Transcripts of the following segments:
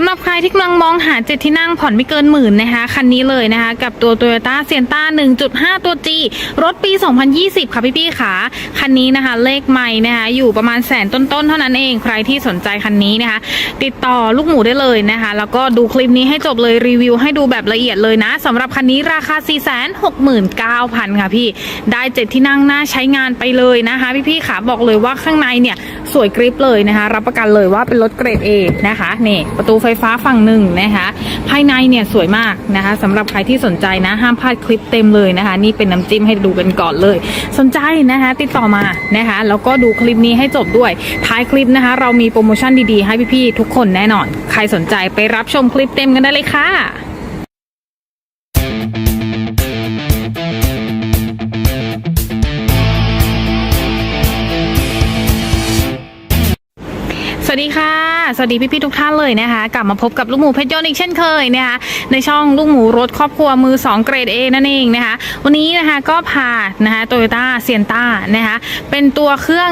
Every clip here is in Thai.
สำหรับใครที่กำลังมองหาเจ็ดที่นั่งผ่อนไม่เกินหมื่นนะคะ คันนี้เลยนะคะ กับตัว Toyota s i e n t a 1.5 ตัว G รถปี 2020 ค่ะพี่ๆขาคันนี้นะคะ เลขใหม่นะคะ อยู่ประมาณแสนต้นๆ เท่านั้นเองใครที่สนใจคันนี้นะคะ ติดต่อลูกหมูได้เลยนะคะ แล้วก็ดูคลิปนี้ให้จบเลยรีวิวให้ดูแบบละเอียดเลยนะสำหรับคันนี้ราคา 469,000 ค่ะพี่ ได้เจ็ดที่นั่งน่าใช้งานไปเลยนะคะ พี่ๆขาบอกเลยว่าข้างในเนี่ยสวยกริปเลยนะคะ รับประกันเลยว่าเป็นรถเกรด A นะคะนี่ประตูไฟไฟ้าฝั่งหนึ่งนะคะ ภายในเนี่ยสวยมากนะคะสำหรับใครที่สนใจนะ ห้ามพลาดคลิปเต็มเลยนะคะ นี่เป็นน้ำจิ้มให้ดูกันก่อนเลย สนใจนะคะ ติดต่อมานะคะ แล้วก็ดูคลิปนี้ให้จบด้วย ท้ายคลิปนะคะ เรามีโปรโมชั่นดีๆ ให้พี่ๆทุกคนแน่นอน ใครสนใจไปรับชมคลิปเต็มกันได้เลยค่ะ สวัสดีพี่ๆทุกท่านเลยนะคะ กลับมาพบกับลูกหมูเพชรยนต์อีกเช่นเคยนะคะในช่องลูกหมูรถครอบครัวมือ 2 เกรด A นั่นเองนะคะวันนี้นะคะก็พานะคะโตโยต้าเซียนต้านะคะเป็นตัวเครื่อง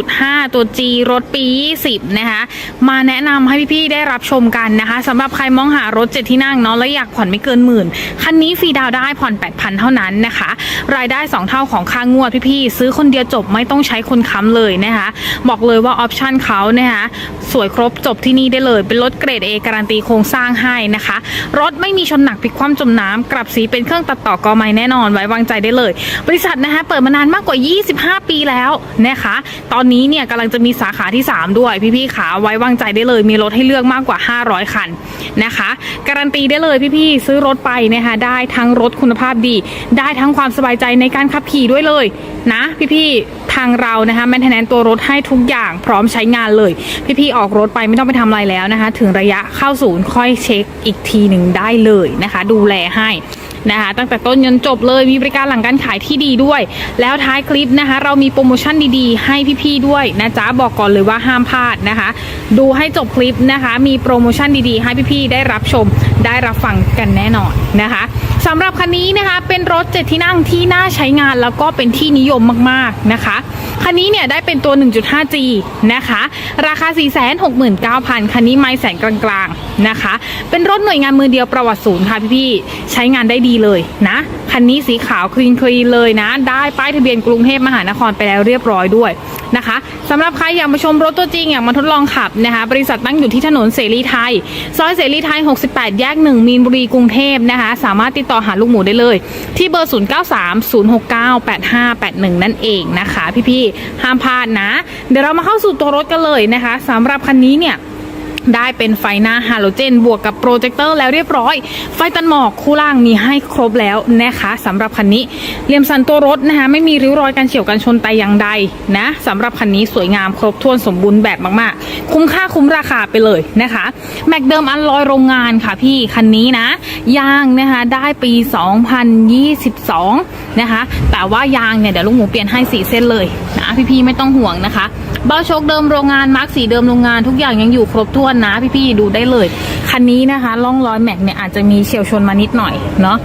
1.5 ตัว G รถปี 20 นะคะมาแนะนำให้พี่ๆได้รับชมกันนะคะสำหรับใครมองหารถเจ็ดที่นั่งเนาะและอยากผ่อนไม่เกินหมื่นคันนี้ฟรีดาวได้ผ่อน 8,000 เท่านั้นนะคะ รายได้ 2 เท่าของค่างวดพี่ๆซื้อคนเดียวจบไม่ต้องใช้คนค้ำเลยนะคะบอกเลยว่าออปชั่นเขานะคะ สวยครบจบที่นี่ได้เลย เป็นรถเกรด A การันตีโครงสร้างให้นะคะ รถไม่มีชนหนักพลิกคว่ำจมน้ำกลับสีเป็นเครื่องตัดต่อกอไม้แน่นอน ไว้วางใจได้เลย บริษัทนะคะเปิดมานานมากกว่า 25 ปีแล้วนะคะ ตอนนี้เนี่ยกำลังจะมีสาขาที่ 3 ด้วย พี่ๆขาไว้วางใจได้เลย มีรถให้เลือกมากกว่า 500 คันนะคะ การันตีได้เลยพี่ๆซื้อรถไปนะคะได้ทั้งรถคุณภาพดี ได้ทั้งความสบายใจในการขับขี่ด้วยเลยนะ พี่ๆทางเรานะคะแมนเทนแนนตัวรถให้ทุกอย่างพร้อมใช้งานเลย พี่ๆออกออกรถไปไม่ต้องไปทำอะไรแล้วนะคะ ถึงระยะเข้าศูนย์ค่อยเช็คอีกทีหนึ่งได้เลยนะคะ ดูแลให้นะคะ ตั้งแต่ต้นจนจบเลยมีบริการหลังการขายที่ดีด้วย แล้วท้ายคลิปนะคะ เรามีโปรโมชั่นดีๆ ให้พี่ๆด้วยนะจ๊ะบอกก่อนเลยว่าห้ามพลาดนะคะ ดูให้จบคลิปนะคะ มีโปรโมชั่นดีๆ ให้พี่ๆได้รับชม ได้รับฟังกันแน่นอนนะคะสำหรับคันนี้นะคะเป็นรถเจ็ดที่นั่งที่น่าใช้งานแล้วก็เป็นที่นิยมมากๆนะคะคันนี้เนี่ยได้เป็นตัว 1.5G นะคะ ราคา 469,000 คันนี้ไม่แสนกลางๆนะคะ เป็นรถหน่วยงานมือเดียวประวัติศูนย์ค่ะพี่ๆ ใช้งานได้ดีเลยนะ คันนี้สีขาวคลีนคลีเลยนะ ได้ป้ายทะเบียนกรุงเทพมหานครไปแล้วเรียบร้อยด้วยนะคะสำหรับใครอยากมาชมรถตัวจริงอยากมาทดลองขับนะคะ บริษัทตั้งอยู่ที่ถนนเสรีไทย ซอยเสรีไทย 68 แยก1มีนบุรีกรุงเทพนะคะ สามารถติดต่อหาลูกหมูได้เลย ที่เบอร์ 0930698581 นั่นเองนะคะ พี่ๆห้ามพลาดนะ เดี๋ยวเรามาเข้าสู่ตัวรถกันเลยนะคะสำหรับคันนี้เนี่ย ได้เป็นไฟหน้าฮาโลเจน บวกกับโปรเจคเตอร์แล้วเรียบร้อย ไฟตันหมอกคู่ล่างมีให้ครบแล้วนะคะสำหรับคันนี้เหลี่ยมสันตัวรถนะคะไม่มีริ้วรอยการเฉียวกันชนแต่อย่างใดนะสำหรับคันนี้สวยงามครบถ้วนสมบูรณ์แบบมากๆ คุ้มค่าคุ้มราคาไปเลยนะคะแม็กเดิมอันลอยโรงงานค่ะพี่คันนี้นะยางนะคะได้ปี 2022นะคะแต่ว่ายางเนี่ยเดี๋ยวลูกหมูเปลี่ยนให้สีเส้นเลยนะพี่ๆไม่ต้องห่วงนะคะเบ้าโชคเดิมโรงงานมาร์กสีเดิมโรงงานทุกอย่างยังอยู่ครบถ้วนนนะพี่ๆดูได้เลย คันนี้นะคะล่องรอยแม็กเนี่ยอาจจะมีเฉียวชนมานิดหน่อยเนาะ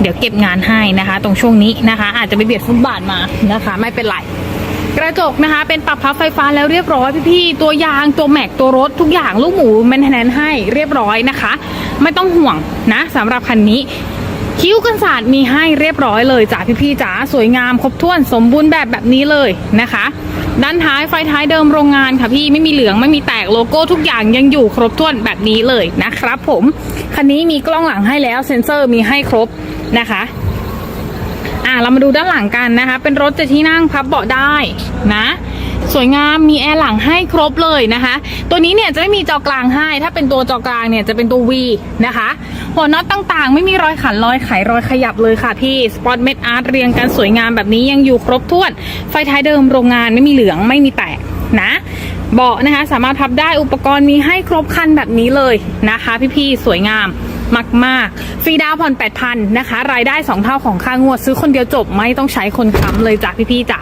เดี๋ยวเก็บงานให้นะคะ ตรงช่วงนี้นะคะ อาจจะไปเบียดฟุตบาทมานะคะ ไม่เป็นไรกระจกนะคะ เป็นปรับพับไฟฟ้าแล้วเรียบร้อยพี่ๆตัวยางตัวแม็กตัวรถทุกอย่างลูกหมูแมนเทนแนนให้เรียบร้อยนะคะ ไม่ต้องห่วงนะสำหรับคันนี้คิ้วกันศาสตร์มีให้เรียบร้อยเลยจ้ะพี่ๆจ๋าสวยงามครบถ้วนสมบูรณ์แบบแบบนี้เลยนะคะ ด้านท้ายไฟท้ายเดิมโรงงานค่ะพี่ไม่มีเหลืองไม่มีแตกโลโก้ทุกอย่างยังอยู่ครบถ้วนแบบนี้เลยนะครับผมคันนี้มีกล้องหลังให้แล้วเซ็นเซอร์มีให้ครบนะคะอะเรามาดูด้านหลังกันนะคะ เป็นรถจะที่นั่งพับเบาะได้นะ สวยงามมีแอร์หลังให้ครบเลยนะคะ ตัวนี้เนี่ยจะไม่มีจอกลางให้ ถ้าเป็นตัวจอกลางเนี่ยจะเป็นตัว V นะคะ หัวน็อตต่างๆ ไม่มีรอยขันรอยไขรอยขยับเลยค่ะพี่สปอตเม็ดอาร์ตเรียงกันสวยงามแบบนี้ยังอยู่ครบถ้วน ไฟท้ายเดิมโรงงานไม่มีเหลืองไม่มีแตกนะเบาะนะคะสามารถพับได้อุปกรณ์มีให้ครบคันแบบนี้เลยนะคะ พี่ๆสวยงาม มากๆ ฟรีดาวผ่อน8,000นะคะ รายได้ 2 เท่าของค่างวด ซื้อคนเดียวจบไม่ต้องใช้คนค้ำเลยจ้ะพี่ๆจ๋า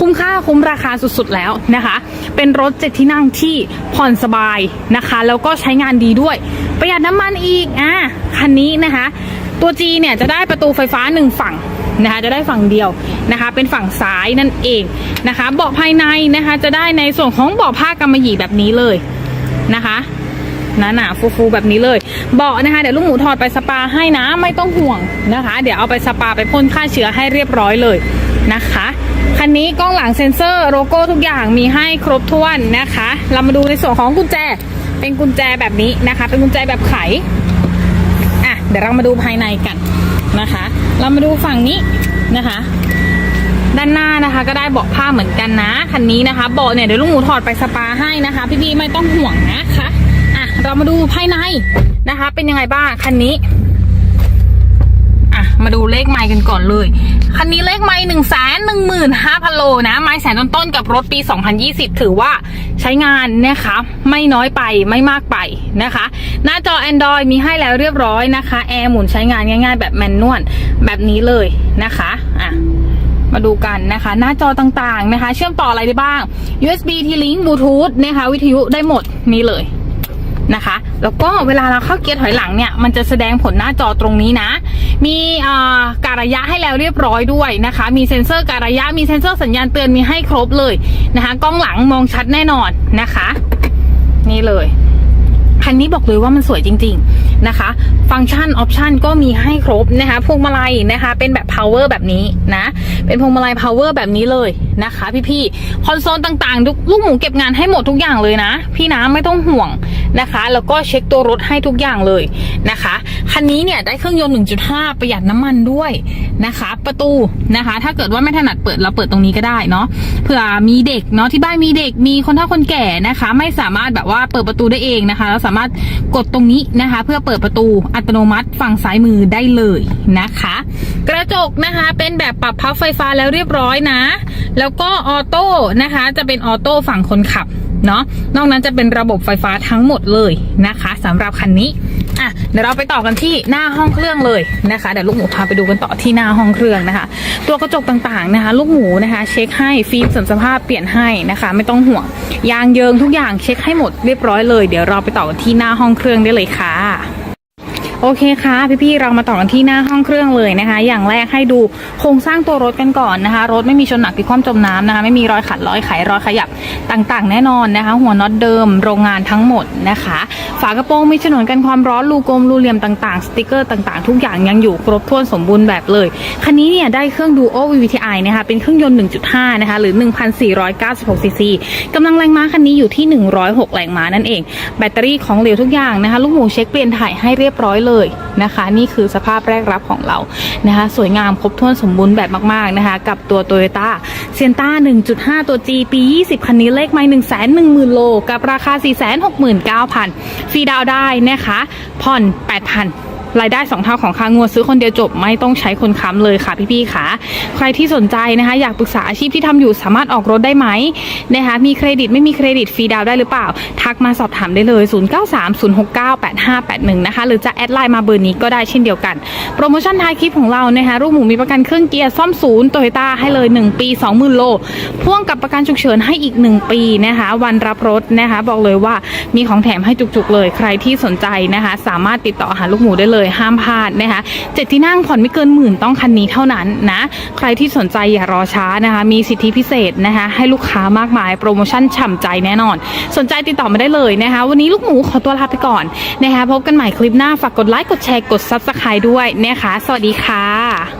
คุ้มค่าคุ้มราคาสุดๆแล้วนะคะ เป็นรถเจ็ดที่นั่งที่ผ่อนสบายนะคะ แล้วก็ใช้งานดีด้วย ประหยัดน้ำมันอีกอะคันนี้นะคะ ตัว G เนี่ยจะได้ประตูไฟฟ้าหนึ่งฝั่งนะคะจะได้ฝั่งเดียวนะคะ เป็นฝั่งซ้ายนั่นเองนะคะเบาะภายในนะคะ จะได้ในส่วนของเบาะผ้ากำมะหยี่แบบนี้เลยนะคะ หนาๆฟูๆแบบนี้เลยเบาะนะคะเดี๋ยวลูกหมูถอดไปสปาให้นะไม่ต้องห่วงนะคะ เดี๋ยวเอาไปสปาไปพ่นฆ่าเชื้อให้เรียบร้อยเลยนะคะคันนี้กล้องหลังเซ็นเซอร์โลโก้ทุกอย่างมีให้ครบถ้วนนะคะ เรามาดูในส่วนของกุญแจ เป็นกุญแจแบบนี้นะคะ เป็นกุญแจแบบไขอะเดี๋ยวเรามาดูภายในกันนะคะ เรามาดูฝั่งนี้นะคะ ด้านหน้านะคะ ก็ได้เบาะผ้าเหมือนกันนะคันนี้นะคะเบาะเนี่ยเดี๋ยวลุงหมูถอดไปสปาให้นะคะ พี่ๆไม่ต้องห่วงนะคะอะ เรามาดูภายในนะคะ เป็นยังไงบ้างคันนี้อะมาดูเลขไมล์กันก่อนเลย คันนี้เลขไมล์หนึ่งแสนหนึ่งหมื่นห้าพันโลนะ ไมล์แสนต้นๆกับรถปี 2020 ถือว่าใช้งานนะคะ ไม่น้อยไปไม่มากไปนะคะ หน้าจอ Android มีให้แล้วเรียบร้อยนะคะ แอร์หมุนใช้งานง่ายๆ แบบแมนนวลแบบนี้เลยนะคะอะมาดูกันนะคะ หน้าจอต่างๆนะคะ เชื่อมต่ออะไรได้บ้าง USB T-Link Bluetooth นะคะ วิทยุได้หมดนี่เลย นะคะ แล้วก็เวลาเราเข้าเกียร์ถอยหลังเนี่ย มันจะแสดงผลหน้าจอตรงนี้นะ มีการระยะให้แล้วเรียบร้อยด้วยนะคะ มีเซ็นเซอร์การระยะ มีเซ็นเซอร์สัญญาณเตือนมีให้ครบเลยนะคะ กล้องหลังมองชัดแน่นอนนะคะ นี่เลยคันนี้บอกเลยว่ามันสวยจริง ๆนะคะ ฟังก์ชันออปชันก็มีให้ครบนะคะพวงมาลัยนะคะ เป็นแบบ power แบบนี้นะ เป็นพวงมาลัย power แบบนี้เลยนะคะ พี่ๆคอนโซลต่างๆลูกหมูเก็บงานให้หมดทุกอย่างเลยนะ พี่นะไม่ต้องห่วง นะคะ แล้วก็เช็คตัวรถให้ทุกอย่างเลยนะคะ คันนี้เนี่ยได้เครื่องยนต์ 1.5 ประหยัดน้ำมันด้วยนะคะ ประตูนะคะ ถ้าเกิดว่าไม่ถนัดเปิดเราเปิดตรงนี้ก็ได้เนาะเผื่อมีเด็กเนาะที่บ้านมีเด็กมีคนเฒ่าคนแก่นะคะ ไม่สามารถแบบว่าเปิดประตูได้เองนะคะแล้วสามารถกดตรงนี้นะคะ เพื่อเปิดประตูอัตโนมัติฝั่งซ้ายมือได้เลยนะคะ กระจกนะคะเป็นแบบปรับพับไฟฟ้าแล้วเรียบร้อยนะ แล้วก็ออโต้นะคะ จะเป็นออโต้ฝั่งคนขับ เนาะนอกนั้นจะเป็นระบบไฟฟ้าทั้งหมดเลยนะคะสำหรับคันนี้อะเดี๋ยวเราไปต่อกันที่หน้าห้องเครื่องเลยนะคะเดี๋ยวลูกหมูพาไปดูกันต่อที่หน้าห้องเครื่องนะคะ ตัวกระจกต่างๆนะคะ ลูกหมูนะคะ เช็คให้ฟิล์มเสริมสภาพเปลี่ยนให้นะคะ ไม่ต้องห่วงยางเยิงทุกอย่างเช็คให้หมดเรียบร้อยเลยเดี๋ยวเราไปต่อกันที่หน้าห้องเครื่องได้เลยค่ะโอเคค่ะ พี่ๆเรามาต่อกันที่หน้า องเครื่องเลยนะคะ อย่างแรกให้ดูโครงสร้างตัวรถกันก่อนนะคะ รถไม่มีชนหนักพลิกคว่ำจมน้ำนะคะ ไม่มีรอยขัดรอยไขรอยขยับต่างๆ แน่นอนนะคะ หัวน็อตเดิมโรงงานทั้งหมดนะคะ ฝากระโปรงมีฉนวนกันความร้อนรูกลมรูเหลี่ยมต่างๆ สติกเกอร์ต่างๆ ทุกอย่างยังอยู่ครบถ้วนสมบูรณ์แบบเลย คันนี้เนี่ยได้เครื่อง Duo VVTi นะคะ เป็นเครื่องยนต์ 1.5 นะคะ หรือ 1,496ซีซีกำลังแรงม้าคันนี้อยู่ที่ 106 แรงม้านั่นเอง แบตเตอรี่ของเหลวทุกอย่างนะคะ ลูกหมูเช็คเปลี่ยนถ่ายให้เรียบร้อยเลยนะคะ นี่คือสภาพแรกรับของเรานะคะสวยงามครบถ้วนสมบูรณ์แบบมากๆนะคะ กับตัว Toyota เซียนต้า1.5 ตัว G ปี 20 คันนี้เลขไม่1 1 0 0 0 0 โล กับราคา 469,000ฟรีดาวได้นะคะ ผ่อน 8,000 รายได้สองเท่าของค่างวดซื้อคนเดียวจบไม่ต้องใช้คนค้ำเลยค่ะพี่ๆค่ะใครที่สนใจนะคะ อยากปรึกษาอาชีพที่ทำอยู่สามารถออกรถได้ไหมนะคะมีเครดิตไม่มีเครดิตฟรีดาวได้หรือเปล่า ทักมาสอบถามได้เลย 0930698581 นะคะ หรือจะแอดไลน์มาเบอร์นี้ก็ได้เช่นเดียวกัน โปรโมชั่นท้ายคลิปของเรานะคะรูปหมูมีประกันเครื่องเกียร์ซ่อมศูนย์โตโยต้าให้เลย 1 ปี 20,000 โล พ่วงกับประกันฉุกเฉินให้อีก 1 ปีนะคะ วันรับรถนะคะ บอกเลยว่ามีของแถมให้จุกๆเลย ใครที่สนใจนะคะ สามารถติดต่อหาลูกหมูได้เลยห้ามพลาดนะคะเจ็ดที่นั่งผ่อนไม่เกินหมื่นต้องคันนี้เท่านั้นนะใครที่สนใจอย่ารอช้านะคะ มีสิทธิพิเศษนะคะ ให้ลูกค้ามากมายโปรโมชั่นฉ่ำใจแน่นอน สนใจติดต่อมาได้เลยนะคะ วันนี้ลูกหมูขอตัวลาไปก่อนนะคะพบกันใหม่คลิปหน้าฝากกดไลค์กดแชร์กดซับสไคร b e ด้วยนะคะ สวัสดีค่ะ